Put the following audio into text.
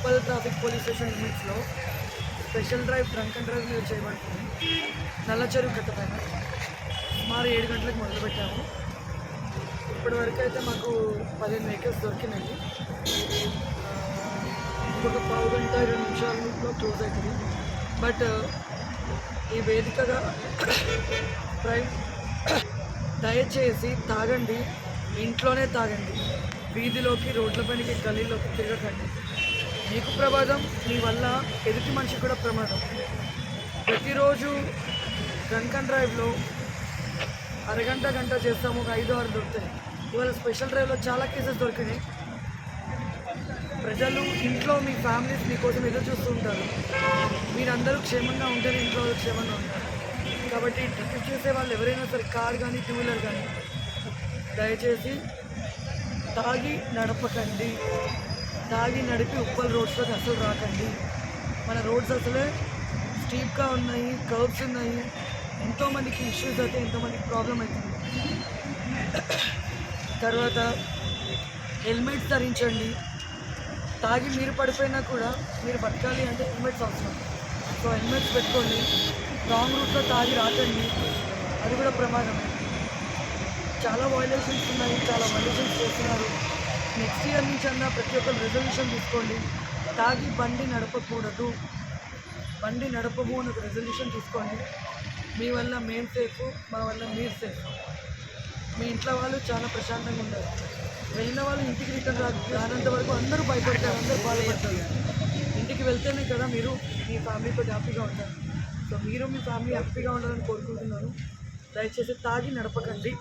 Uppal traffic police station లిమిట్స్లో special drive drunk and drive మీద చేయబడుతుంది. నల్ల చెరువు కట్ట పైన సుమారు ఏడు గంటలకు మొదలుపెట్టాము. ఇప్పటి వరకు అయితే మాకు పదిహేను వెహికల్స్ దొరికినాయి. ఇంకొక పావు గంట ఇరవై నిమిషాలలో క్లోజ్ అవుతుంది. బట్ ఈ వేదికగా డ్రైవ్ దయచేసి తాగండి. ఇంట్లోనే తాగండి. వీధిలోకి రోడ్లపైనకి గలీలోకి తిరగకండి. మీకు ప్రమాదం మీ వల్ల ఎదుటి మనిషికి కూడా ప్రమాదం. ప్రతిరోజు డ్రంక్ అండ్ డ్రైవ్లో అరగంట గంట చేస్తాము ఒక ఐదు ఆరు దొరుకుతాయి. ఇవాళ స్పెషల్ డ్రైవ్లో చాలా కేసెస్ దొరికినాయి. ప్రజలు ఇంట్లో మీ ఫ్యామిలీస్ మీకోసం ఎదురు చూస్తూ ఉంటారు. మీరందరూ క్షేమంగా ఉంటేనే ఇంట్లో క్షేమంగా ఉంటారు. కాబట్టి డ్రైవ్ చేసే వాళ్ళు ఎవరైనా సరే కార్ కానీ టూ వీలర్ కానీ దయచేసి తాగి నడపకండి. తాగి నడిపి ఉప్పల్ రోడ్స్లోకి అసలు రాకండి. మన రోడ్స్ అసలే స్టీప్గా ఉన్నాయి కర్వ్స్ ఉన్నాయి. ఎంతోమందికి ఇష్యూస్ అయితే ఎంతోమందికి ప్రాబ్లం అవుతుంది తర్వాత హెల్మెట్స్ ధరించండి. తాగి మీరు పడిపోయినా కూడా మీరు బతకాలి అంటే హెల్మెట్స్ అవసరం. సో హెల్మెట్స్ పెట్టుకోండి. రాంగ్ రూట్లో తాగి రాకండి. అది కూడా ప్రమాదమే. చాలా వైలేషన్స్ ఉన్నాయి చాలా వైలేషన్స్ చేస్తున్నారు. నెక్స్ట్ ఇయర్ నుంచి అన్న ప్రతి ఒక్కరు రెజల్యూషన్ తీసుకోండి. తాగి బండి నడపకూడదు. బండి నడపము అని ఒక రెజల్యూషన్ తీసుకోండి. మీ వల్ల మేము సేఫ్ మా వల్ల మీరు సేఫ్ మీ ఇంట్లో వాళ్ళు చాలా ప్రశాంతంగా ఉన్నారు. వెళ్ళిన వాళ్ళు ఇంటికి రిటర్న్ రా రానంత వరకు అందరూ భయపడతారు అందరూ బాధపడతారు. ఇంటికి వెళ్తేనే కదా మీరు మీ ఫ్యామిలీతో హ్యాపీగా ఉంటారు. సో మీరు మీ ఫ్యామిలీ హ్యాపీగా ఉండాలని కోరుకుంటున్నాను. దయచేసి తాగి నడపకండి.